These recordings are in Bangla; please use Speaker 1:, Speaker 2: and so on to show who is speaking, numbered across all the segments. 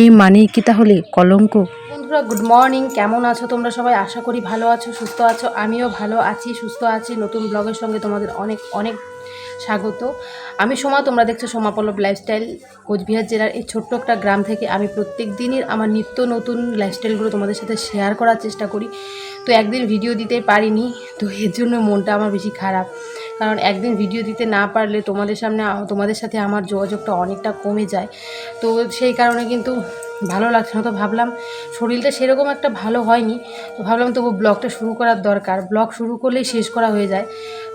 Speaker 1: এই মানেই কি তাহলে কলঙ্ক?
Speaker 2: বন্ধুরা গুড মর্নিং কেমন আছো তোমরা সবাই? আশা করি ভালো আছো, সুস্থ আছো। আমিও ভালো আছি, সুস্থ আছি। নতুন ব্লগের সঙ্গে তোমাদের অনেক অনেক স্বাগত। আমি সোমা, তোমরা দেখছ সোমা পল্লব লাইফস্টাইল কোচবিহার জেলার এই ছোট্ট একটা গ্রাম থেকে আমি প্রত্যেক দিনই আমার নিত্য নতুন লাইফস্টাইলগুলো তোমাদের সাথে শেয়ার করার চেষ্টা করি। তো একদিন ভিডিও দিতে পারিনি, তো এর জন্য মনটা আমার বেশি খারাপ। কারণ একদিন ভিডিও দিতে না পারলে তোমাদের সামনে, তোমাদের সাথে আমার যোগাযোগটা অনেকটা কমে যায়। তো সেই কারণে কিন্তু ভালো লাগছে না। তো ভাবলাম শরীরটা সেরকম একটা ভালো হয়নি। তো ভাবলাম তবু ব্লগটা শুরু করার দরকার। ব্লগ শুরু করলেই শেষ করা হয়ে যায়।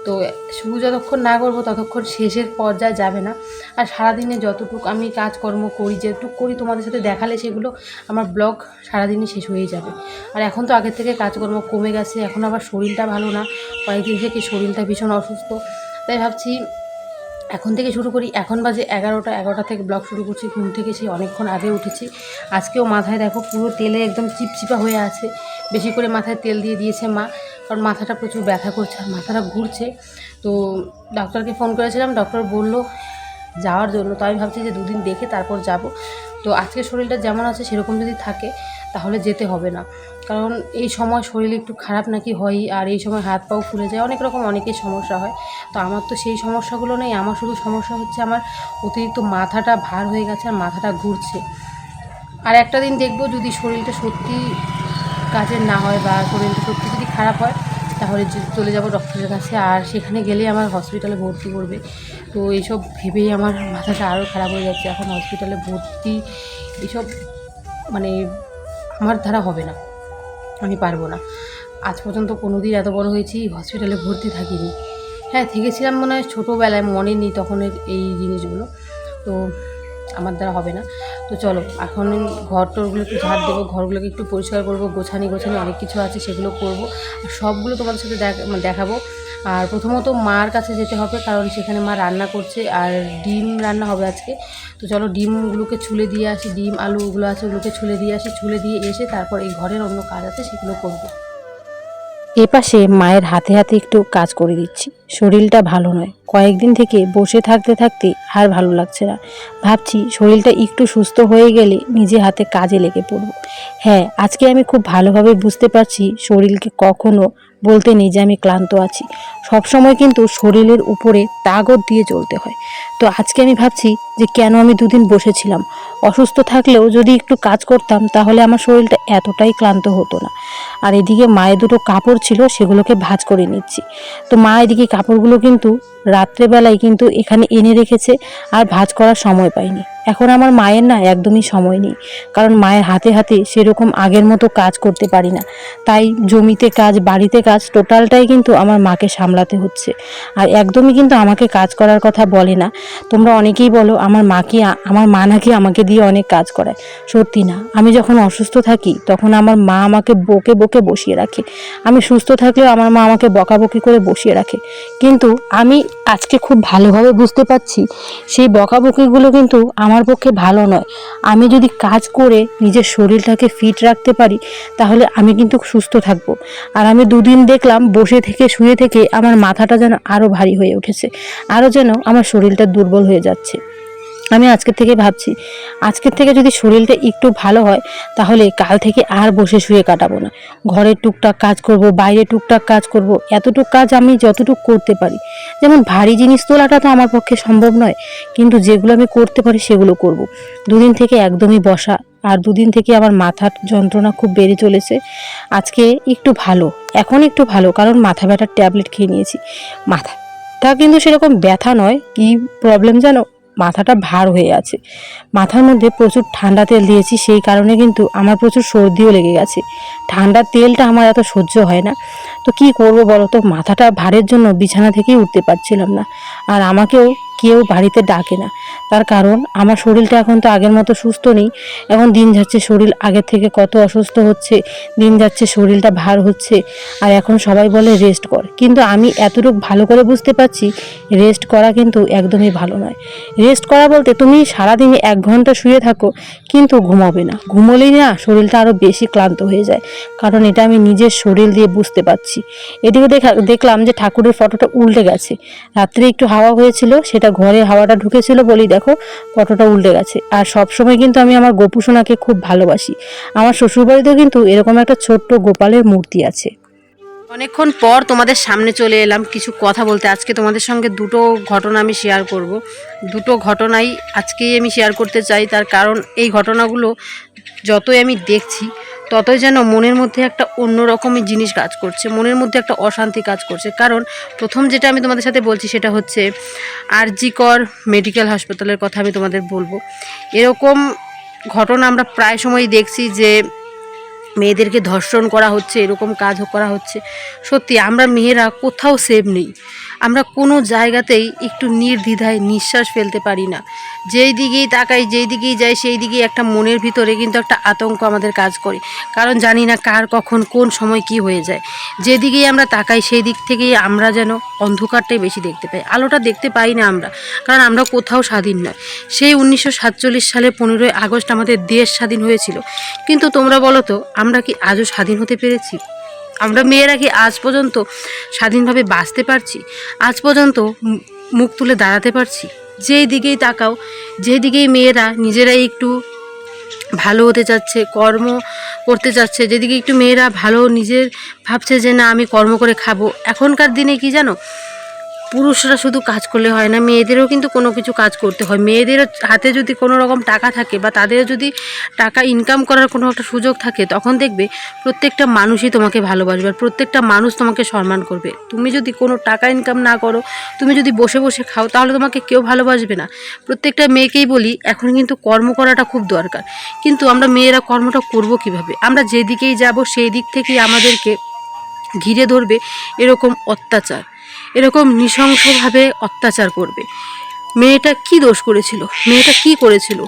Speaker 2: তো শুরু যতক্ষণ না করব ততক্ষণ শেষের পর্যায়ে যাবে না। আর সারাদিনে যতটুকু আমি কাজকর্ম করি, যেটুকু করি তোমাদের সাথে দেখালে সেগুলো আমার ব্লগ সারাদিনই শেষ হয়ে যাবে। আর এখন তো আগের থেকে কাজকর্ম কমে গেছে, এখন আবার শরীরটা ভালো না। কয়েকদিন থেকে শরীরটা ভীষণ অসুস্থ। তাই ভাবছি এখন থেকে শুরু করি। এখন বাজে এগারোটা এগারোটা থেকে ব্লগ শুরু করছি। ঘুম থেকে সেই অনেকক্ষণ আগে উঠেছি। আজকেও মাথায় দেখো পুরো তেলে একদম চিপচিপা হয়ে আছে। বেশি করে মাথায় তেল দিয়ে দিয়েছে মা, কারণ মাথাটা প্রচুর ব্যথা করছে আর মাথাটা ঘুরছে। তো ডক্টরকে ফোন করেছিলাম ডক্টর বলল যাওয়ার জন্য। তো আমি ভাবছি যে দুদিন দেখে তারপর যাব। তো আজকে শরীরটা যেমন আছে সেরকম যদি থাকে তাহলে যেতে হবে না। কারণ এই সময় শরীর একটু খারাপ নাকি হয় আর এই সময় হাত পাও ফুলে যায়, অনেক রকম অনেকের সমস্যা হয়। তো আমার তো সেই সমস্যাগুলো নেই, আমার শুধু সমস্যা হচ্ছে আমার অতিরিক্ত মাথাটা ভার হয়ে গেছে আর মাথাটা ঘুরছে। আর একটা দিন দেখব যদি শরীরটা সত্যি কাজের না হয় বা শরীরটা সত্যি যদি খারাপ হয়, তাহলে চলে যাব ডক্টরের কাছে আর সেখানে গেলে আমার হসপিটালে ভর্তি করবে। তো এইসব ভেবেই আমার মাথাটা আরও খারাপ হয়ে যাচ্ছে। এখন হসপিটালে ভর্তি এসব মানে আমার দ্বারা হবে না। আমি পারব না। আজ পর্যন্ত কোনো দিন এত বড় হয়েছি হসপিটালে ভর্তি থাকিনি। হ্যাঁ থেকেছিলাম মনে হয় ছোটোবেলায়, মনে নেই তখনের এই জিনিসগুলো। তো আমার দ্বারা হবে না। তো চলো, এখন ঘর টরগুলো একটু ঝাড় দেবো, ঘরগুলোকে একটু পরিষ্কার করব গোছানি গোছানি অনেক কিছু আছে সেগুলো করব। আর সবগুলো তোমাদের সাথে দেখ- দেখাবো। আর প্রথমত মার কাছে যেতে হবে, কারণ সেখানে মা রান্না করছে আর ডিম রান্না হবে আজকে। তো চলো ডিমগুলোকে ছুলে দিয়ে আসি, ডিম, আলু ওগুলো আছে ওগুলোকে ছুলে দিয়ে আসি, ছুলে দিয়ে এসে তারপর এই ঘরের অন্য কাজ আছে সেগুলো করব।
Speaker 1: এপাশে মায়ের হাতে হাতে একটু কাজ করে দিচ্ছি। শরীরটা ভালো নয়। কয়েকদিন থেকে বসে থাকতে থাকতে আর ভালো লাগছে না। ভাবছি শরীরটা একটু সুস্থ হয়ে গেলে নিজে হাতে কাজে লেগে পড়ব। হ্যাঁ আজকে আমি খুব ভালোভাবে বুঝতে পারছি শরীরকে কখনো বলতে নেই যে আমি ক্লান্ত আছি। সবসময় কিন্তু শরীরের উপরে তাগত দিয়ে চলতে হয়। তো আজকে আমি ভাবছি যে কেন আমি দুদিন বসেছিলাম? অসুস্থ থাকলেও যদি একটু কাজ করতাম তাহলে আমার শরীরটা এতটাই ক্লান্ত হতো না। আর এদিকে মায়ের দুটো কাপড় ছিল, সেগুলোকে ভাঁজ করে নিচ্ছি। তো মা এদিকে কাপড়গুলো কিন্তু রাত্রেবেলায় কিন্তু এখানে এনে রেখেছে আর ভাঁজ করার সময় পাইনি। এখন আমার মায়ের না একদমই সময় নেই, কারণ মায়ের হাতে হাতে সেরকম আগের মতো কাজ করতে পারি না। তাই জমিতে কাজ, বাড়িতে কাজ, টোটালটাই কিন্তু আমার মাকে সামলাতে হচ্ছে। আর একদমই কিন্তু আমাকে কাজ করার কথা বলে না। তোমরা অনেকেই বলো, আমার মাকে আমার মা নাকি আমাকে দিয়ে অনেক কাজ করায়। সত্যি না, আমি যখন অসুস্থ থাকি, তখন আমার মা আমাকে বকে বকে বসিয়ে রাখে। আমি সুস্থ থাকলেও আমার মা আমাকে বকাবকি করে বসিয়ে রাখে। কিন্তু আমি আজকে খুব ভালোভাবে বুঝতে পারছি, সেই বকাবকিগুলো কিন্তু আমার পক্ষে ভালো নয়। আমি যদি কাজ করে নিজের শরীরটাকে ফিট রাখতে পারি, তাহলে আমি কিন্তু সুস্থ থাকব। আর আমি দুদিন দেখলাম বসে থেকে, শুয়ে থেকে আমার মাথাটা যেন আরও ভারী হয়ে উঠেছে আরও যেন আমার শরীরটা দুর্বল হয়ে যাচ্ছে। আমি আজকের থেকে ভাবছি, আজকের থেকে যদি শরীরটা একটু ভালো হয়, তাহলে কাল থেকে আর বসে শুয়ে কাটাবো না। ঘরের টুকটাক কাজ করব, বাইরে টুকটাক কাজ করব, এতটুক কাজ আমি যতটুক করতে পারি। যেমন ভারী জিনিস তোলাটা তো আমার পক্ষে সম্ভব নয়, কিন্তু যেগুলো আমি করতে পারি সেগুলো করব। দুদিন থেকে একদমই বসা, আর দুদিন থেকে আমার মাথার যন্ত্রণা খুব বেড়ে চলেছে। আজকে একটু ভালো, এখন একটু ভালো, কারণ মাথা ব্যথার ট্যাবলেট খেয়ে নিয়েছি। মাথা, তা কিন্তু সেরকম ব্যথা নয়, কি প্রবলেম জানো? মাথাটা ভার হয়ে আছে। মাথার মধ্যে প্রচুর ঠান্ডা তেল দিয়েছি, সেই কারণে কিন্তু আমার প্রচুর সর্দিও লেগে গেছে। ঠান্ডা তেলটা আমার এত সহ্য হয় না। তো কি করব বলো তো? মাথাটা ভারের জন্য বিছানা থেকেই উঠতে পারছিলাম না। আর আমাকেও কেউ বাড়িতে ডাকে না। তার কারণ, আমার শরীরটা এখন তো আগের মতো সুস্থ নেই। এখন দিন যাচ্ছে শরীর আগের থেকে কত অসুস্থ হচ্ছে, দিন যাচ্ছে শরীরটা ভার হচ্ছে, আর এখন সবাই বলে রেস্ট কর। কিন্তু আমি এতটুকু ভালো করে বুঝতে পারছি রেস্ট করা কিন্তু একদমই ভালো নয়। রেস্ট করা বলতে তুমি সারাদিনে এক ঘণ্টা শুয়ে থাকো, কিন্তু ঘুমাবে না। ঘুমোলেই না শরীরটা আরও বেশি ক্লান্ত হয়ে যায়। কারণ এটা আমি নিজের শরীর দিয়ে বুঝতে পারছি। এদিকে দেখা দেখলাম যে ঠাকুরের ফটোটা উল্টে গেছে। রাত্রে একটু হাওয়া হয়েছিল, সেটা ঘরে হাওয়াটা ঢুকেছিল বলেই দেখো ফটোটা উল্টে গেছে। আর সবসময় কিন্তু আমি আমার গোপুসোনাকে খুব ভালোবাসি। আমার শ্বশুরবাড়িতেও কিন্তু এরকম একটা ছোট্ট গোপালের মূর্তি আছে।
Speaker 2: অনেকক্ষণ পর তোমাদের সামনে চলে এলাম। কিছু কথা বলতে। আজকে তোমাদের সঙ্গে দুটো ঘটনা আমি শেয়ার করব। দুটো ঘটনাই আজকেই আমি শেয়ার করতে চাই। তার কারণ এই ঘটনাগুলো যতই আমি দেখছি ততই যেন মনের মধ্যে একটা অন্য রকমের জিনিস কাজ করছে, মনের মধ্যে একটা অশান্তি কাজ করছে। কারণ প্রথম যেটা আমি তোমাদের সাথে বলছি সেটা হচ্ছে আরজিকর মেডিকেল হাসপাতালের কথা আমি তোমাদের বলব। এরকম ঘটনা আমরা প্রায় সময় দেখছি যে মেয়েদেরকে ধর্ষণ করা হচ্ছে, এরকম কাজ করা হচ্ছে। সত্যি আমরা মেয়েরা কোথাও সেভ নেই। আমরা কোনো জায়গাতেই একটু নির্দ্বিধায় নিঃশ্বাস ফেলতে পারি না। যেই দিকেই তাকাই, যেই দিকেই যাই, সেই দিকেই একটা মনের ভিতরে কিন্তু একটা আতঙ্ক আমাদের কাজ করে। কারণ জানি না কার কখন, কোন সময় কি হয়ে যায়। যেদিকেই আমরা তাকাই, সেই দিক থেকেই আমরা যেন অন্ধকারটাই বেশি দেখতে পাই। আলোটা দেখতে পাই না আমরা, কারণ আমরা কোথাও স্বাধীন নয়। সেই উনিশশো সাতচল্লিশ সালে পনেরোই আগস্ট আমাদের দেশ স্বাধীন হয়েছিল। কিন্তু তোমরা বলো তো, আমরা কি আজও স্বাধীন হতে পেরেছি? আমরা মেয়েরা কি আজ পর্যন্ত স্বাধীনভাবে বাঁচতে পারছি? আজ পর্যন্ত মুখ তুলে দাঁড়াতে পারছি? যেই দিকেই তাকাও, যেই দিকেই মেয়েরা নিজেরাই একটু ভালো হতে চাচ্ছে, কর্ম করতে চাচ্ছে, যেদিকে একটু মেয়েরা ভালো নিজের ভাবছে যে, না, আমি কর্ম করে খাব। এখনকার দিনে কি জানো? পুরুষরা শুধু কাজ করলে হয় না, মেয়েদেরও কিন্তু কোনো কিছু কাজ করতে হয়। মেয়েদেরও হাতে যদি কোনো রকম টাকা থাকে বা তাদেরও যদি টাকা ইনকাম করার কোনো একটা সুযোগ থাকে, তখন দেখবে প্রত্যেকটা মানুষই তোমাকে ভালোবাসবে আর প্রত্যেকটা মানুষ তোমাকে সম্মান করবে। তুমি যদি কোনো টাকা ইনকাম না করো, তুমি যদি বসে বসে খাও, তাহলে তোমাকে কেউ ভালোবাসবে না। প্রত্যেকটা মেয়েকেই বলি, এখন কিন্তু কর্ম করাটা খুব দরকার। কিন্তু আমরা মেয়েরা কর্মটা করব কীভাবে? আমরা যেদিকেই যাব, সেই দিক থেকেই আমাদেরকে ঘিরে ধরবে এরকম অত্যাচার। এরকম নৃশংসভাবে অত্যাচার করবে। মেয়েটা কি দোষ করেছিল? মেয়েটা কি করেছিল?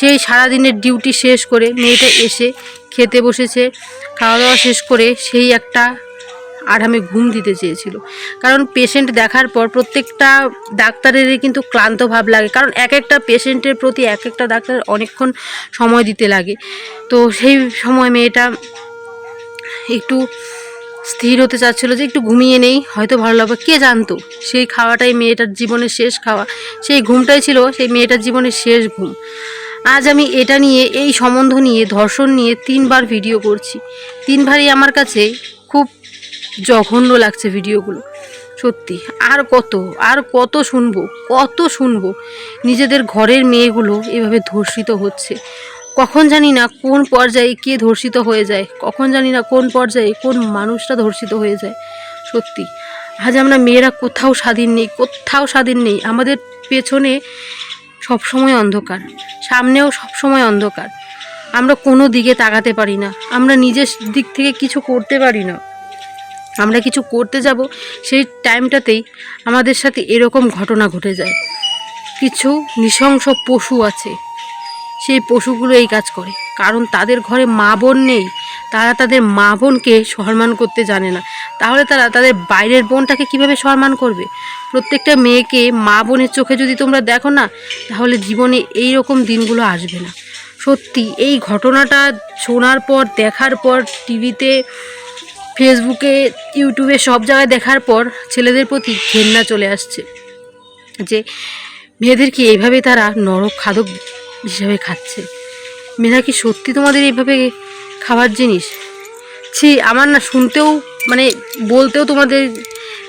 Speaker 2: সেই সারাদিনের ডিউটি শেষ করে মেয়েটা এসে খেতে বসেছে খাওয়া দাওয়া শেষ করে সেই একটা আরামে ঘুম দিতে চেয়েছিল। কারণ পেশেন্ট দেখার পর প্রত্যেকটা ডাক্তারেরই কিন্তু ক্লান্ত ভাব লাগে। কারণ এক একটা পেশেন্টের প্রতি এক একটা ডাক্তার অনেকক্ষণ সময় দিতে লাগে। তো সেই সময় মেয়েটা একটু স্থির হতে চাচ্ছিল যে একটু ঘুমিয়ে নেই, হয়তো ভালো লাগবে। কে জানতো? সেই খাওয়াটাই মেয়েটার জীবনের শেষ খাওয়া। সেই ঘুমটাই ছিল সেই মেয়েটার জীবনের শেষ ঘুম। আজ আমি এটা নিয়ে, এই সম্বন্ধ নিয়ে, ধর্ষণ নিয়ে তিনবার ভিডিও করছি। তিনবারই আমার কাছে খুব জঘন্য লাগছে ভিডিওগুলো। সত্যি, আর কত আর কত শুনব কত শুনব? নিজেদের ঘরের মেয়েগুলো এভাবে ধর্ষিত হচ্ছে। কখন জানি না কোন পর্যায়ে কে ধর্ষিত হয়ে যায়, কখন জানি না কোন পর্যায়ে কোন মানুষটা ধর্ষিত হয়ে যায়, সত্যি। আজ আমরা মেয়েরা কোথাও স্বাধীন নেই, কোথাও স্বাধীন নেই, আমাদের পেছনে সবসময় অন্ধকার, সামনেও সবসময় অন্ধকার। আমরা কোনো দিকে তাকাতে পারি না, আমরা নিজের দিক থেকে কিছু করতে পারি না। আমরা কিছু করতে যাব, সেই টাইমটাতেই আমাদের সাথে এরকম ঘটনা ঘটে যায়। কিছু নৃশংস পশু আছে সেই পশুগুলো এই কাজ করে। কারণ তাদের ঘরে মা বোন নেই, তারা তাদের মা বোনকে সম্মান করতে জানে না। তাহলে তারা তাদের বাইরের বোনটাকে কীভাবে সম্মান করবে? প্রত্যেকটা মেয়েকে মা বোনের চোখে যদি তোমরা দেখো না, তাহলে জীবনে এই রকম দিনগুলো আসবে না। সত্যি, এই ঘটনাটা শোনার পর, দেখার পর, টিভিতে, ফেসবুকে, ইউটিউবে সব জায়গায় দেখার পর ছেলেদের প্রতি ঘেন্না চলে আসছে। যে মেয়েদেরকে এইভাবে তারা নরক খাদক হিসাবে খাচ্ছে। মেয়েরা কি সত্যি তোমাদের এইভাবে খাবার জিনিস? ছি, আমার না শুনতেও মানে বলতেও তোমাদের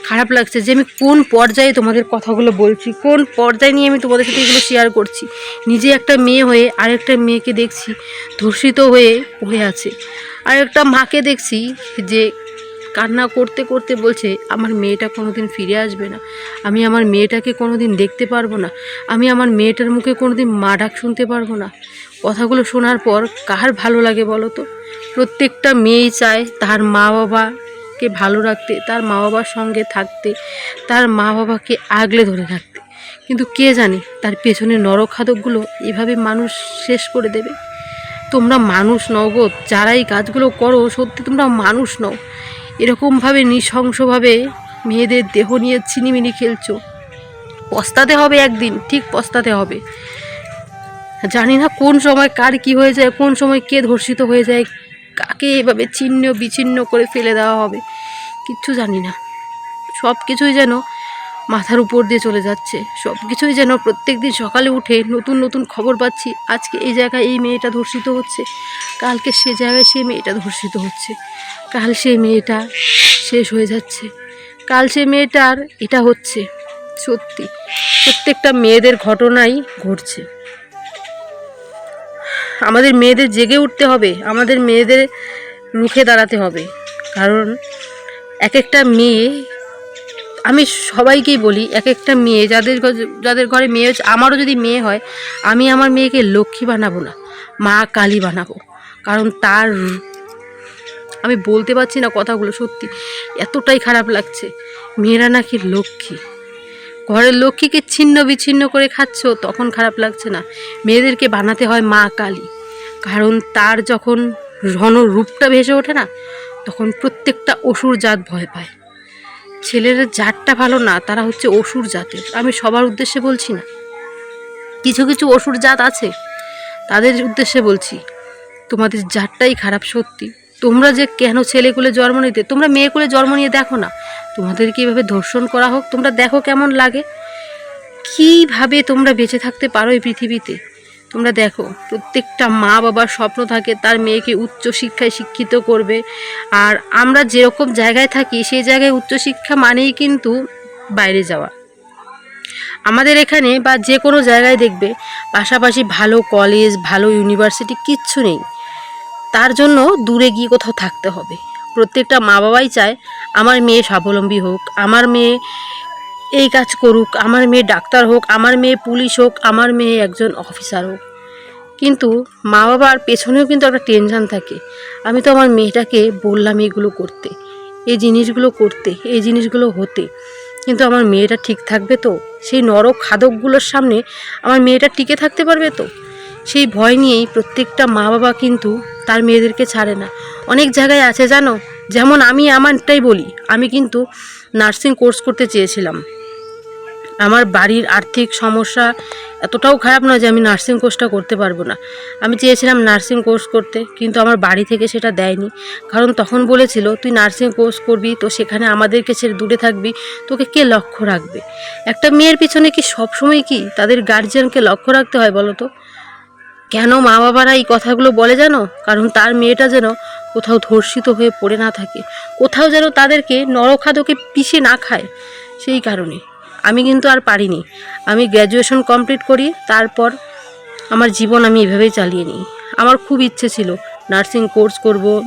Speaker 2: খারাপ লাগছে যে আমি কোন পর্যায়ে তোমাদের কথাগুলো বলছি, কোন পর্যায়ে নিয়ে আমি তোমাদের সাথে এগুলো শেয়ার করছি। নিজে একটা মেয়ে হয়ে আরেকটা মেয়েকে দেখছি, ধর্ষিত হয়ে পড়ে আছে। আর একটা মাকে দেখছি যে কান্না করতে করতে বলছে, আমার মেয়েটা কোনোদিন ফিরে আসবে না। আমি আমার মেয়েটাকে কোনোদিন দেখতে পারব না। আমি আমার মেয়েটার মুখে কোনোদিন মা ডাক শুনতে পারব না। কথাগুলো শোনার পর কার ভালো লাগে বলো তো? প্রত্যেকটা মেয়েই চায় তার মা বাবাকে ভালো রাখতে, তার মা বাবার সঙ্গে থাকতে, তার মা বাবাকে আগলে ধরে রাখতে। কিন্তু কে জানে তার পেছনে নরখাদকগুলো এভাবে মানুষ শেষ করে দেবে? তোমরা মানুষ নও গো যারা এই কাজগুলো করো, সত্যি তোমরা মানুষ নও। এরকমভাবে নৃশংসভাবে মেয়েদের দেহ নিয়ে চিনিমিনি খেলছো। পস্তাতে হবে একদিন, ঠিক পস্তাতে হবে। জানি না কোন সময় কার কি হয়ে যায়, কোন সময় কে ধর্ষিত হয়ে যায়, কাকে এভাবে ছিন্ন বিচ্ছিন্ন করে ফেলে দেওয়া হবে, কিচ্ছু জানি না। সব কিছুই যেন মাথার উপর দিয়ে চলে যাচ্ছে। সব কিছুই যেন প্রত্যেক দিন সকালে উঠে নতুন নতুন খবর পাচ্ছি। আজকে এই জায়গায় এই মেয়েটা ধর্ষিত হচ্ছে। কালকে সে জায়গায় সেই মেয়েটা ধর্ষিত হচ্ছে। কাল সেই মেয়েটা শেষ হয়ে যাচ্ছে। কাল সে মেয়েটার এটা হচ্ছে। সত্যি, প্রত্যেকটা মেয়েদের ঘটনাই ঘটছে। আমাদের মেয়েদের জেগে উঠতে হবে। আমাদের মেয়েদের রুখে দাঁড়াতে হবে। কারণ এক একটা মেয়ে আমি সবাইকেই বলি এক একটা মেয়ে, যাদের যাদের ঘরে মেয়ে আমারও যদি মেয়ে হয়, আমি আমার মেয়েকে লক্ষ্মী বানাবো না, মা কালী বানাবো। কারণ তার আমি বলতে পারছি না কথাগুলো সত্যি, এতটাই খারাপ লাগছে। মেয়েরা নাকি লক্ষ্মী। ঘরের লক্ষ্মীকে ছিন্ন বিচ্ছিন্ন করে খাচ্ছ, তখন খারাপ লাগছে না। মেয়েদেরকে বানাতে হয় মা কালী। কারণ তার যখন রণ, রূপটা ভেসে ওঠে না, তখন প্রত্যেকটা অসুর জাত ভয় পায়। ছেলের জাতটা ভালো না, তারা হচ্ছে অসুর জাতের। আমি সবার উদ্দেশ্যে বলছি না। কিছু কিছু অসুর জাত আছে, তাদের উদ্দেশ্যে বলছি, তোমাদের জাতটাই খারাপ সত্যি। তোমরা যে কেন ছেলেকুলে জন্ম নিতে, তোমরা মেয়েকুলে জন্ম নিয়ে দেখো না। তোমাদেরকে এইভাবে ধর্ষণ করা হোক, তোমরা দেখো কেমন লাগে। কীভাবে তোমরা বেঁচে থাকতে পারো এই পৃথিবীতে? তোমরা দেখো, প্রত্যেকটা মা বাবার স্বপ্ন থাকে তার মেয়েকে উচ্চ শিক্ষায় শিক্ষিত করবে। আর আমরা যেরকম জায়গায় থাকি, সেই জায়গায় উচ্চশিক্ষা মানেই কিন্তু বাইরে যাওয়া। আমাদের এখানে বা যে কোনো জায়গায় দেখবে, পাশাপাশি ভালো কলেজ ভালো ইউনিভার্সিটি কিচ্ছু নেই। তার জন্য দূরে গিয়ে কোথাও থাকতে হবে। প্রত্যেকটা মা বাবাই চায়, আমার মেয়ে স্বাবলম্বী হোক, আমার মেয়ে এই কাজ করুক, আমার মেয়ে ডাক্তার হোক, আমার মেয়ে পুলিশ হোক, আমার মেয়ে একজন অফিসার হোক। কিন্তু মা বাবার পেছনেও কিন্তু একটা টেনশন থাকে। আমি তো আমার মেয়েটাকে বললাম এগুলো করতে, এই জিনিসগুলো করতে, এই জিনিসগুলো হতে। কিন্তু আমার মেয়েটা ঠিক থাকবে তো? সেই নরক খাদকগুলোর সামনে আমার মেয়েটা টিকে থাকতে পারবে তো? সেই ভয় নিয়েই প্রত্যেকটা মা বাবা কিন্তু তার মেয়েদেরকে ছাড়ে না। অনেক জায়গায় আছে জানো? যেমন আমি আমারটাই বলি, আমি কিন্তু নার্সিং কোর্স করতে চেয়েছিলাম। আমার বাড়ির আর্থিক সমস্যা এতটাও খারাপ নয় যে আমি নার্সিং কোর্সটা করতে পারব না। আমি চেয়েছিলাম নার্সিং কোর্স করতে, কিন্তু আমার বাড়ি থেকে সেটা দেয়নি। কারণ তখন বলেছিল, তুই নার্সিং কোর্স করবি, তো সেখানে আমাদেরকে ছেড়ে দূরে থাকবি, তোকে কে লক্ষ্য রাখবে? একটা মেয়ের পিছনে কি সবসময় কি তাদের গার্জিয়ানকে লক্ষ্য রাখতে হয় বলো তো? কেন মা বাবারা এই কথাগুলো বলে জানো? কারণ তার মেয়েটা যেন কোথাও ধর্ষিত হয়ে পড়ে না থাকে, কোথাও যেন তাদেরকে নরখাদকে পিষে না খায়, সেই কারণে। আমি কিন্তু আর পারিনি। আমি গ্র্যাজুয়েশন কমপ্লিট করি, তারপর আমার জীবন আমি এভাবেই চালিয়ে নিই। আমার খুব ইচ্ছে ছিল নার্সিং কোর্স করব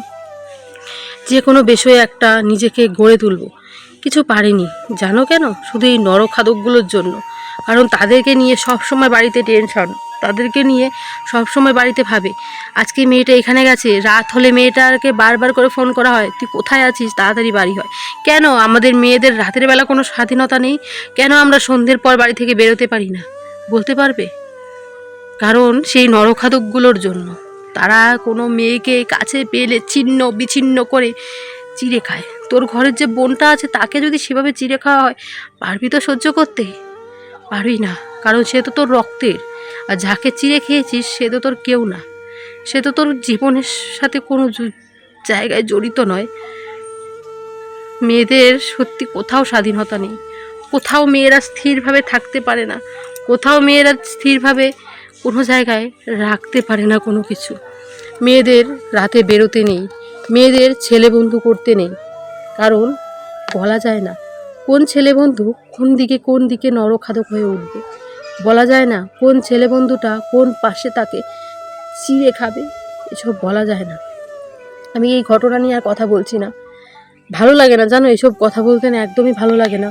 Speaker 2: যে কোনো বিষয়ে একটা নিজেকে গড়ে তুলব। কিছু পারিনি। জানো কেন? শুধু এই নরখাদকগুলোর জন্য। কারণ তাদেরকে নিয়ে সব সময় বাড়িতে টেনশন। তাদেরকে নিয়ে সব সময় বাড়িতে ভাবে, আজকে মেয়েটা এখানে গেছে, রাত হলে মেয়েটাকে বারবার করে ফোন করা হয়, তুই কোথায় আছিস? তাড়াতাড়ি বাড়ি হয়। কেন? আমাদের মেয়েদের রাতের বেলা কোনো স্বাধীনতা নেই? কেন আমরা সন্ধ্যের পর বাড়ি থেকে বেরোতে পারি না? বলতে পারবে? কারণ সেই নরখাদকগুলোর জন্য। তারা কোনো মেয়েকে কাছে পেলে ছিন্ন, বিচ্ছিন্ন করে চিড়ে খায়। তোর ঘরের যে বোনটা আছে, তাকে যদি সেভাবে চিড়ে খাওয়া হয়, পারবি তো সহ্য করতে? পারবি না, কারণ সে তো তোর রক্তের। আর যাকে চিড়ে খেয়েছিস, সে তো তোর কেউ না। সে তো তোর জীবনের সাথে কোনো জায়গায় জড়িত নয়। মেয়েদের সত্যি কোথাও স্বাধীনতা নেই। কোথাও মেয়েরা স্থিরভাবে থাকতে পারে না। কোথাও মেয়েরা স্থিরভাবে কোনো জায়গায় রাখতে পারে না কোনো কিছু। মেয়েদের রাতে বেরোতে নেই। মেয়েদের ছেলে বন্ধু করতে নেই। কারণ বলা যায় না কোন ছেলে বন্ধু কোন দিকে কোন দিকে নরখাদক হয়ে উঠবে? বলা যায় না কোন ছেলে বন্ধুটা কোন পাশে তাকে চিড়ে খাবে, এসব বলা যায় না। আমি এই ঘটনা নিয়ে আর কথা বলছি না। ভালো লাগে না, জানো এসব কথা বলতে না একদমই ভালো লাগে না।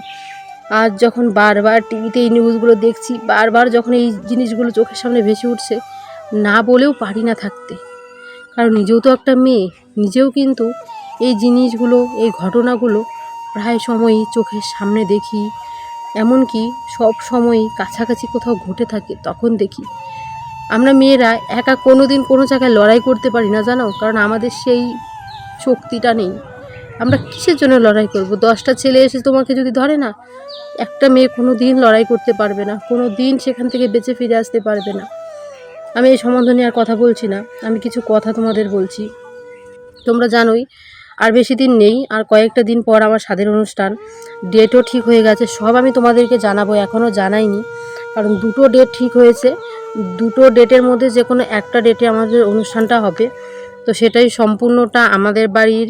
Speaker 2: আজ যখন বারবার টিভিতে এই নিউজগুলো দেখছি, বারবার যখন এই জিনিসগুলো চোখের সামনে ভেসে উঠছে, না বলেও পারি না থাকতে। কারণ নিজেও তো একটা মেয়ে, নিজেও কিন্তু এই জিনিসগুলো, এই ঘটনাগুলো প্রায় সময়ই চোখের সামনে দেখি, এমনকি সব সময়ই কাছাকাছি কোথাও ঘটে থাকে, তখন দেখি। আমরা মেয়েরা একা কোনো দিন কোনো জায়গায় লড়াই করতে পারি না, জানো? কারণ আমাদের সেই শক্তিটা নেই। আমরা কিসের জন্য লড়াই করব? দশটা ছেলে এসে তোমাকে যদি ধরে না, একটা মেয়ে কোনো দিন লড়াই করতে পারবে না কোনো দিন সেখান থেকে বেঁচে ফিরে আসতে পারবে না। আমি এই সম্বন্ধ নিয়ে আর কথা বলছি না, আমি কিছু কথা তোমাদের বলছি। তোমরা জানোই আর বেশি দিন নেই, আর কয়েকটা দিন পর আমার স্বাদের অনুষ্ঠান। ডেটও ঠিক হয়ে গেছে, সব আমি তোমাদেরকে জানাব এখনও জানাইনি। কারণ দুটো ডেট ঠিক হয়েছে, দুটো ডেটের মধ্যে যে কোনো একটা ডেটে আমাদের অনুষ্ঠানটা হবে। তো সেটাই সম্পূর্ণটা আমাদের বাড়ির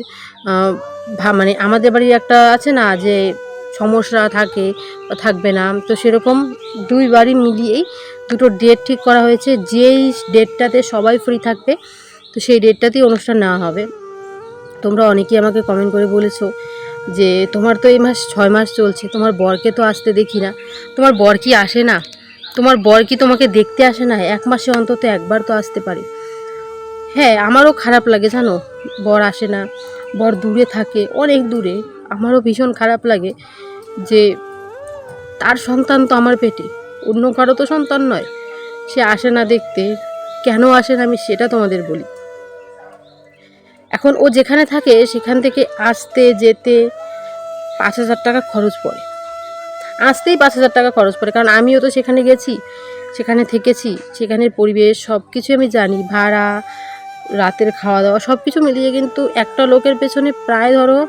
Speaker 2: মানে আমাদের বাড়ির একটা আছে না, যে সমস্যা থাকে থাকবে না, তো সেরকম দুই বাড়ি মিলিয়েই দুটো ডেট ঠিক করা হয়েছে। যেই ডেটটাতে সবাই ফ্রি থাকবে, তো সেই ডেটটাতেই অনুষ্ঠান নেওয়া হবে। তোমরা অনেকেই আমাকে কমেন্ট করে বলেছ যে, তোমার তো এই মাস ছয় মাস চলছে, তোমার বরকে তো আসতে দেখি না। তোমার বর কি আসে না? তোমার বর কি তোমাকে দেখতে আসে না? এক মাসে অন্তত একবার তো আসতে পারে। হ্যাঁ আমারও খারাপ লাগে, জানো? বর আসে না, বর দূরে থাকে, অনেক দূরে। আমারও ভীষণ খারাপ লাগে যে, তার সন্তান তো আমার পেটে, অন্য কারও তো সন্তান নয়। সে আসে না দেখতে, কেন আসে না আমি সেটা তোমাদের বলি। এখন ও যেখানে থাকে, সেখান থেকে আসতে, যেতে পাঁচ হাজার টাকা খরচ পড়ে। আসতেই পাঁচ হাজার টাকা খরচ পড়ে, কারণ আমিও তো সেখানে গেছি, সেখানে থেকেছি, সেখানের পরিবেশ সব কিছু আমি জানি, ভাড়া, রাতের খাওয়া দাওয়া সব কিছু মিলিয়ে কিন্তু একটা লোকের পেছনে প্রায় ধরো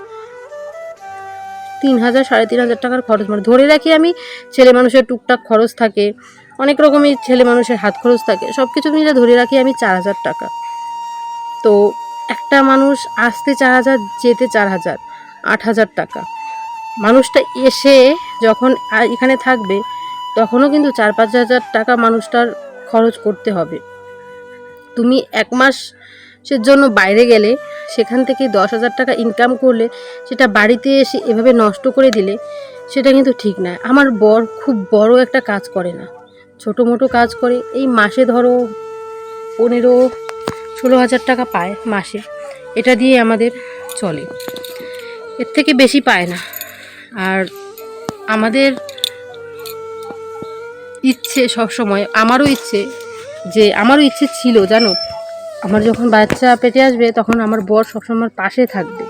Speaker 2: তিন হাজার, সাড়ে তিন হাজার টাকার খরচ। মানে ধরে রাখি আমি, ছেলে মানুষের টুকটাক খরচ থাকে, অনেক রকমই ছেলে মানুষের হাত খরচ থাকে সব কিছু মিলে ধরে রাখি আমি চার হাজার টাকা। তো একটা মানুষ আসতে চার হাজার, যেতে চার হাজার, আট হাজার টাকা। মানুষটা এসে যখন এখানে থাকবে, তখনও কিন্তু চার পাঁচ হাজার টাকা মানুষটার খরচ করতে হবে। তুমি এক মাসের জন্য বাইরে গেলে, সেখান থেকে দশ হাজার টাকা ইনকাম করলে, সেটা বাড়িতে এসে এভাবে নষ্ট করে দিলে, সেটা কিন্তু ঠিক নয় আমার বর খুব বড় একটা কাজ করে না। ছোটো মোটো কাজ করে, এই মাসে ধরো পনেরো ষোলো হাজার টাকা পায় মাসে। এটা দিয়ে আমাদের চলে। এর থেকে বেশি পায় না। আর আমাদের ইচ্ছে সব সময় আমারও ইচ্ছে যে, আমারও ইচ্ছে ছিল, জানো? আমার যখন বাচ্চা পেটে আসবে, তখন আমার বর সবসময় পাশে থাকবে।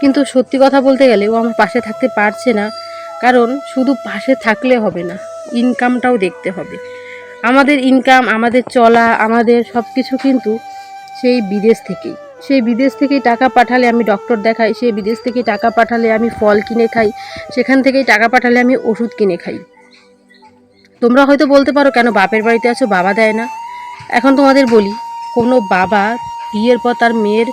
Speaker 2: কিন্তু সত্যি কথা বলতে গেলে, ও আমার পাশে থাকতে পারছে না। কারণ শুধু পাশে থাকলে হবে না ইনকামটাও দেখতে হবে। আমাদের ইনকাম আমাদের চলা, আমাদের সব কিছু কিন্তু সেই বিদেশ থেকেই। সেই বিদেশ থেকেই টাকা পাঠালে আমি ডক্টর দেখাই, সেই বিদেশ থেকে টাকা পাঠালে আমি ফল কিনে খাই, সেখান থেকেই টাকা পাঠালে আমি ওষুধ কিনে খাই। তোমরা হয়তো বলতে পারো, কেন বাপের বাড়িতে আছো, বাবা দেয় না? এখন তোমাদের বলি, কোনো বাবা বিয়ের পর তার মেয়ের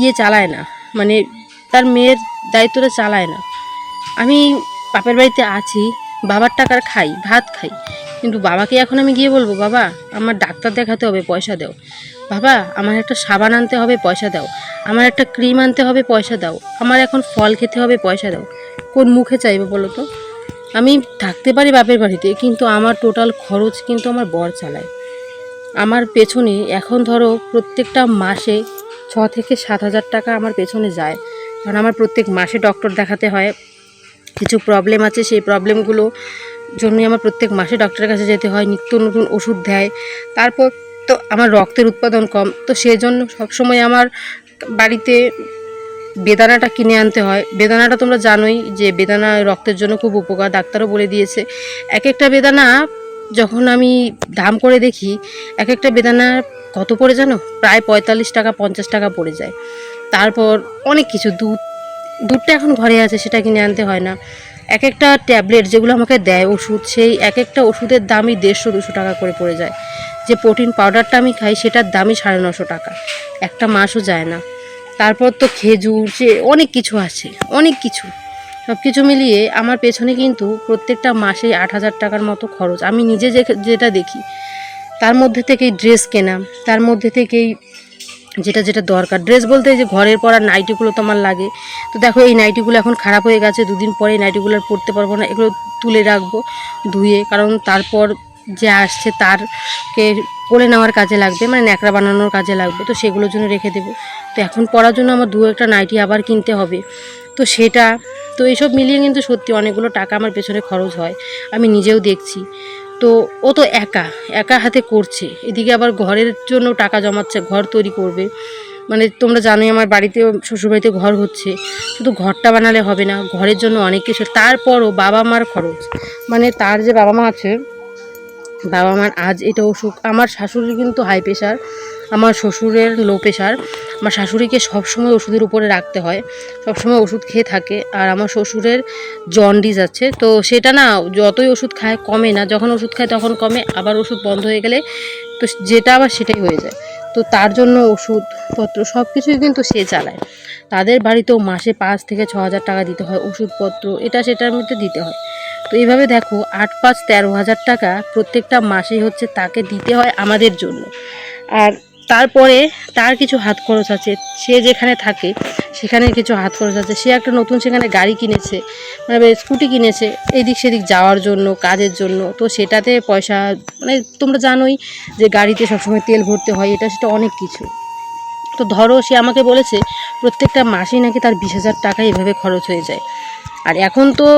Speaker 2: ইয়ে চালায় না মানে তার মেয়ের দায়িত্বটা চালায় না। আমি বাপের বাড়িতে আছি বাবার টাকার খাই, ভাত খাই। কিন্তু বাবাকে এখন আমি গিয়ে বলব, বাবা, আমার ডাক্তার দেখাতে হবে, পয়সা দাও। বাবা, আমার একটা সাবান আনতে হবে, পয়সা দাও। আমার একটা ক্রিম আনতে হবে, পয়সা দাও। আমার এখন ফল খেতে হবে, পয়সা দাও। কোন মুখে চাইব বলো তো? আমি থাকতে পারি বাপের বাড়িতে, কিন্তু আমার টোটাল খরচ কিন্তু আমার বর চালায়। আমার পেছনে এখন ধরো প্রত্যেকটা মাসে ছ থেকে সাত হাজার টাকা আমার পেছনে যায়। কারণ আমার প্রত্যেক মাসে ডক্টর দেখাতে হয় কিছু প্রবলেম আছে, সেই প্রবলেমগুলো জন্যই আমার প্রত্যেক মাসে ডক্টরের কাছে যেতে হয়, নিত্য নতুন ওষুধ দেয়। তারপর তো আমার রক্তের উৎপাদন কম, তো সেই জন্য সবসময় আমার বাড়িতে বেদানাটা কিনে আনতে হয়। বেদানাটা তোমরা জানোই যে বেদানা রক্তের জন্য খুব উপকার, ডাক্তারও বলে দিয়েছে। এক একটা বেদানা যখন আমি দাম করে দেখি এক একটা বেদানা কত পড়ে জানো? প্রায় পঁয়তাল্লিশ টাকা, পঞ্চাশ টাকা পড়ে যায়। তারপর অনেক কিছু, দুধ দুধটা এখন ঘরে আছে, সেটা কিনে আনতে হয় না। এক একটা ট্যাবলেট যেগুলো আমাকে দেয় ওষুধ, সেই এক একটা ওষুধের দামই দেড়শো, দুশো টাকা করে পড়ে যায়। যে প্রোটিন পাউডারটা আমি খাই, সেটার দামই সাড়ে নশো টাকা। একটা মাসও যায় না। তারপর তো খেজুর যে অনেক কিছু আছে, অনেক কিছু। সব কিছু মিলিয়ে আমার পেছনে কিন্তু প্রত্যেকটা মাসে আট হাজার টাকার মতো খরচ। আমি নিজে যেটা দেখি, তার মধ্যে থেকেই ড্রেস কেনা, তার মধ্যে থেকেই যেটা যেটা দরকার। ড্রেস বলতে যে ঘরের পরা নাইটিগুলো তো আমার লাগে। তো দেখো, এই নাইটিগুলো এখন খারাপ হয়ে গেছে। দুদিন পরে নাইটিগুলো আর পরতে পারব না। এগুলো তুলে রাখব, ধুয়ে। কারণ তারপর যে আসছে তারকে কোলে নেওয়ার কাজে লাগবে মানে ন্যাকড়া বানানোর কাজে লাগবে। তো সেগুলোর জন্য রেখে দেবো। তো এখন পরার জন্য আমার দু একটা নাইটি আবার কিনতে হবে। তো সেটা, তো এইসব মিলিয়ে কিন্তু সত্যি অনেকগুলো টাকা আমার পেছনে খরচ হয়। আমি নিজেও দেখছি। তো ও তো একা একা হাতে করছে। এদিকে আবার ঘরের জন্য টাকা জমাচ্ছে, ঘর তৈরি করবে। মানে তোমরা জানোই আমার বাড়িতে, শ্বশুরবাড়িতে ঘর হচ্ছে। শুধু ঘরটা বানালে হবে না, ঘরের জন্য অনেক কিছু। তারপরও বাবা মার খরচ। মানে তার যে বাবা মা আছে বাবা মার আজ এটা অসুখ। আমার শাশুড়ির কিন্তু হাই প্রেশার আমার শ্বশুরের লো প্রেশার আমার শাশুড়িকে সবসময় ওষুধের উপরে রাখতে হয়, সবসময় ওষুধ খেয়ে থাকে, আর আমার শ্বশুরের জন্ডিস আছে, তো সেটা না যতই ওষুধ খায় কমে না, যখন ওষুধ খায় তখন কমে, আবার ওষুধ বন্ধ হয়ে গেলে তো যেটা আবার সেটাই হয়ে যায়। তো তার জন্য ওষুধপত্র সব কিছুই কিন্তু সে চালায়। তাদের বাড়িতেও মাসে পাঁচ থেকে ছ হাজার টাকা দিতে হয় ওষুধপত্র, এটা সেটার মধ্যে দিতে হয়। তো এইভাবে দেখো, আট, পাঁচ, তেরো হাজার টাকা প্রত্যেকটা মাসেই হচ্ছে তাকে দিতে হয় আমাদের জন্য। আর তারপরে তার কিছু হাত খরচ আছে। সে যেখানে থাকে, সেখানে কিছু হাত খরচ আছে। সে একটা নতুন সেখানে গাড়ি কিনেছে মানে স্কুটি কিনেছে, এদিক সেদিক যাওয়ার জন্য, কাজের জন্য। তো সেটাতে পয়সা মানে তোমরা জানোই যে গাড়িতে সবসময় তেল ভরতে হয়, এটা সেটা অনেক কিছু। তো ধরো সে আমাকে বলেছে, প্রত্যেকটা মাসেই নাকি তার বিশ হাজার টাকা এভাবে খরচ হয়ে যায়। আর এখন তো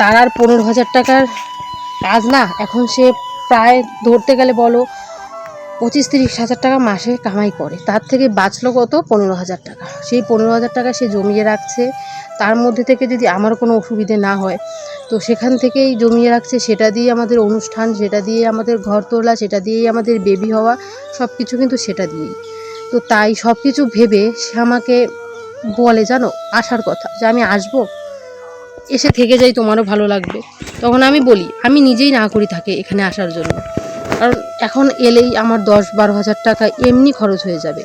Speaker 2: তার আর পনেরো হাজার টাকার কাজ না, এখন সে প্রায় ধরতে গেলে বলো পঁচিশ তিরিশ হাজার টাকা মাসে কামাই করে। তার থেকে বাঁচলো কত? পনেরো হাজার টাকা। সেই পনেরো হাজার টাকা সে জমিয়ে রাখছে। তার মধ্যে থেকে যদি আমার কোনো অসুবিধে না হয়, তো সেখান থেকেই জমিয়ে রাখছে। সেটা দিয়ে আমাদের অনুষ্ঠান, সেটা দিয়ে আমাদের ঘর তোলা, সেটা দিয়েই আমাদের বেবি হওয়া সব কিছু কিন্তু সেটা দিয়েই। তো তাই সব কিছু ভেবে সে আমাকে বলে, জানো, আসার কথা যে আমি আসব? এসে থেকে যাই, তোমারও ভালো লাগবে। তখন আমি বলি, আমি নিজেই না করি থাকে এখানে আসার জন্য। কারণ এখন এলেই আমার দশ বারো হাজার টাকা এমনি খরচ হয়ে যাবে।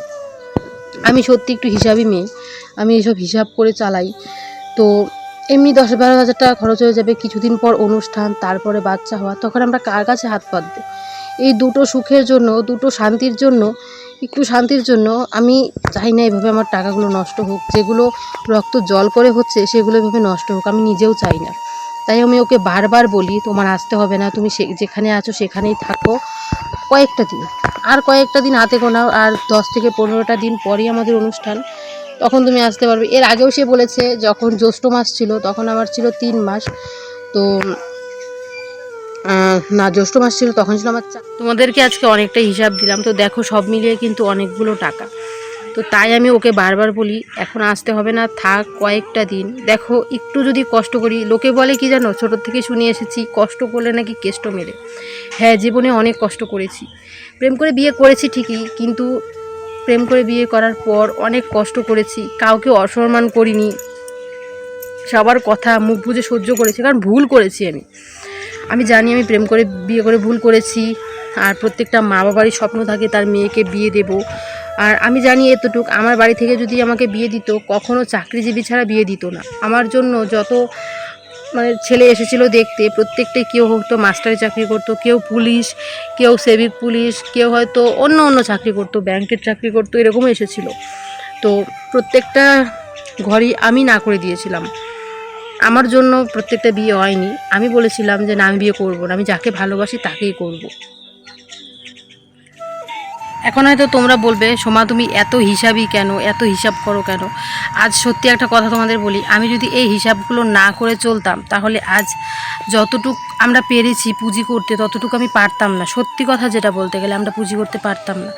Speaker 2: আমি সত্যি একটু হিসাবই মেয়ে আমি এসব হিসাব করে চালাই। তো এমনি দশ বারো হাজার টাকা খরচ হয়ে যাবে। কিছুদিন পর অনুষ্ঠান, তারপরে বাচ্চা হওয়া, তখন আমরা কার কাছে হাত পাতবো এই দুটো সুখের জন্য, দুটো শান্তির জন্য, একটু শান্তির জন্য আমি চাই না এভাবে আমার টাকাগুলো নষ্ট হোক। যেগুলো রক্ত জল করে হচ্ছে, সেগুলো এভাবে নষ্ট হোক, আমি নিজেও চাই না। তাই আমি ওকে বারবার বলি, তোমার আসতে হবে না, তুমি যেখানে আছো সেখানেই থাকো। কয়েকটা দিন, আর কয়েকটা দিন হাতে গোনাও আর দশ থেকে পনেরোটা দিন পরেই আমাদের অনুষ্ঠান। তখন তুমি আসতে পারবে। এর আগেও সে বলেছে, যখন জ্যৈষ্ঠ মাস ছিল, তখন আমার ছিল তিন মাস। তো না, জ্যৈষ্ঠ মাস ছিল, তখন ছিল আমার তোমাদেরকে আজকে অনেকটা হিসাব দিলাম। তো দেখো, সব মিলিয়ে কিন্তু অনেকগুলো টাকা। তো তাই আমি ওকে বারবার বলি, এখন আসতে হবে না, থাক কয়েকটা দিন। দেখো, একটু যদি কষ্ট করি, লোকে বলে কি জানো ছোটোর থেকে শুনে এসেছি, কষ্ট করলে নাকি কেষ্ট মেলে হ্যাঁ জীবনে অনেক কষ্ট করেছি। প্রেম করে বিয়ে করেছি ঠিকই, কিন্তু প্রেম করে বিয়ে করার পর অনেক কষ্ট করেছি, কাউকে অসম্মান করিনি। সবার কথা মুখ বুঝে সহ্য করেছি, কারণ ভুল করেছি আমি। আমি জানি আমি প্রেম করে বিয়ে করে ভুল করেছি, আর প্রত্যেকটা মা বাবারই স্বপ্ন থাকে তার মেয়েকে বিয়ে দেব। আর আমি জানি এতটুক, আমার বাড়ি থেকে যদি আমাকে বিয়ে দিত, কখনো চাকরিজীবী ছাড়া বিয়ে দিত না। আমার জন্য যত মানে ছেলে এসেছিল দেখতে প্রত্যেকটাই কেউ হয়তো মাস্টারি চাকরি করতো, কেউ পুলিশ, কেউ সেভিক পুলিশ, কেউ হয়তো অন্য অন্য চাকরি করতো, ব্যাংকের চাকরি করতো এরকমও এসেছিল। তো প্রত্যেকটা ঘরই আমি না করে দিয়েছিলাম। আমার জন্য প্রত্যেকটা বিয়ে হয়নি। আমি বলেছিলাম যে না, আমি বিয়ে করব না। আমি যাকে ভালোবাসি তাকেই করব। এখন হয়তো তোমরা বলবে, সোমা, তুমি এত হিসাবই কেন? এত হিসাব করো কেন? আজ সত্যি একটা কথা তোমাদের বলি, আমি যদি এই হিসাবগুলো না করে চলতাম, তাহলে আজ যতটুক আমরা পেরেছি পুঁজি করতে, ততটুকু আমি পারতাম না। সত্যি কথা যেটা বলতে গেলে, আমরা পুঁজি করতে পারতাম না।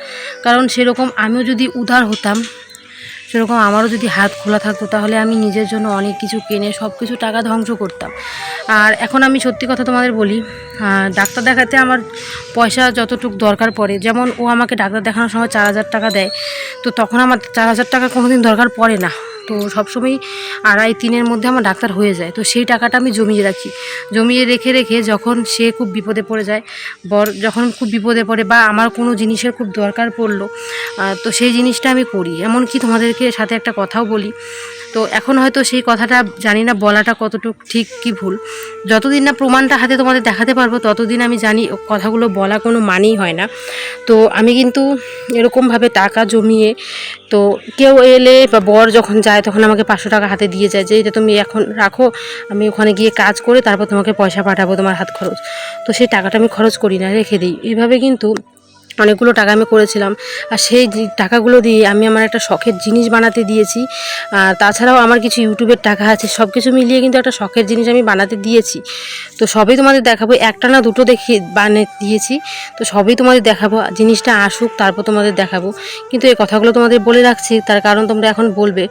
Speaker 2: কারণ সেরকম আমিও যদি উদার হতাম সেরকম আমারও যদি হাত খোলা থাকতো, তাহলে আমি নিজের জন্য অনেক কিছু কেনে সব কিছু টাকা ধ্বংস করতাম। আর এখন আমি সত্যি কথা তোমাদের বলি ডাক্তার দেখাতে আমার পয়সা যতটুকু দরকার পড়ে, যেমন ও আমাকে ডাক্তার দেখানোর সময় চার হাজার টাকা দেয়, তো তখন আমার চার হাজার টাকা কোনোদিন দরকার পড়ে না। তো সবসময় আড়াই তিনের মধ্যে আমার ডাক্তার হয়ে যায়। তো সেই টাকাটা আমি জমিয়ে রাখি। জমিয়ে রেখে রেখে যখন সে খুব বিপদে পড়ে যায়, বর যখন খুব বিপদে পড়ে বা আমার কোনো জিনিসের খুব দরকার পড়ল তো সেই জিনিসটা আমি করি। এমনকি তোমাদেরকে সাথে একটা কথাও বলি। তো এখন হয়তো সেই কথাটা জানি না বলাটা কতটুকু ঠিক কি ভুল। যতদিন না প্রমাণটা হাতে তোমাদের দেখাতে পারব, ততদিন আমি জানি কথাগুলো বলা কোনো মানেই হয় না। তো আমি কিন্তু এরকমভাবে টাকা জমিয়ে তো কেউ এলে বা বর যখন যায়, তখন আমাকে পাঁচশো টাকা হাতে দিয়ে যায় যে, এটা তুমি এখন রাখো, আমি ওখানে গিয়ে কাজ করে তারপর তোমাকে পয়সা পাঠাবো তোমার হাত খরচ। তো সেই টাকাটা আমি খরচ করি না, রেখে দিই। এইভাবে কিন্তু অনেকগুলো টাকা আমি করেছিলাম। আর সেই টাকাগুলো দিয়ে আমি আমার একটা শখের জিনিস বানাতে দিয়েছি। আর তাছাড়াও আমার কিছু ইউটিউবের টাকা আছে সব কিছু মিলিয়ে কিন্তু একটা শখের জিনিস আমি বানাতে দিয়েছি। তো সবই তোমাদের দেখাবো, একটা না দুটো দেখি বানিয়ে দিয়েছি। তো সবই তোমাদের দেখাবো, জিনিসটা আসুক, তারপর তোমাদের দেখাবো। কিন্তু এই কথাগুলো তোমাদের বলে রাখছি, তার কারণ তোমরা এখন বলবে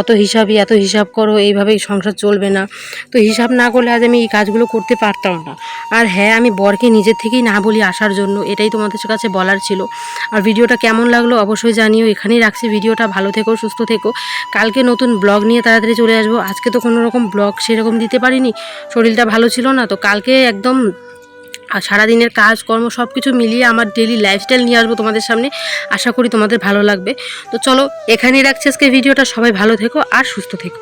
Speaker 2: অত হিসাবই, এত হিসাব করো, এইভাবেই সংসার চলবে না। তো হিসাব না করলে আজ আমি এই কাজগুলো করতে পারতাম না। আর হ্যাঁ আমি বরকে নিজের থেকেই না বলি আসার জন্য, এটাই তোমাদের কাছে বলা বলার ছিল। আর ভিডিওটা কেমন লাগল অবশ্যই জানিও। এখানেই রাখছি ভিডিওটা। ভালো থেকো, সুস্থ থেকো। কালকে নতুন ব্লগ নিয়ে তাড়াতাড়ি চলে আসব। আজকে তো কোনো রকম ব্লগ সেরকম দিতে পারিনি। শরীরটা ভালো ছিল না। তো কালকে একদম, আর সারাদিনের কাজকর্ম সব কিছু মিলিয়ে আমার ডেলি লাইফস্টাইল নিয়ে আসব তোমাদের সামনে। আশা করি তোমাদের ভালো লাগবে। তো চলো, এখানেই রাখছি আজকে ভিডিওটা। সবাই ভালো থেকো আর সুস্থ থেকো।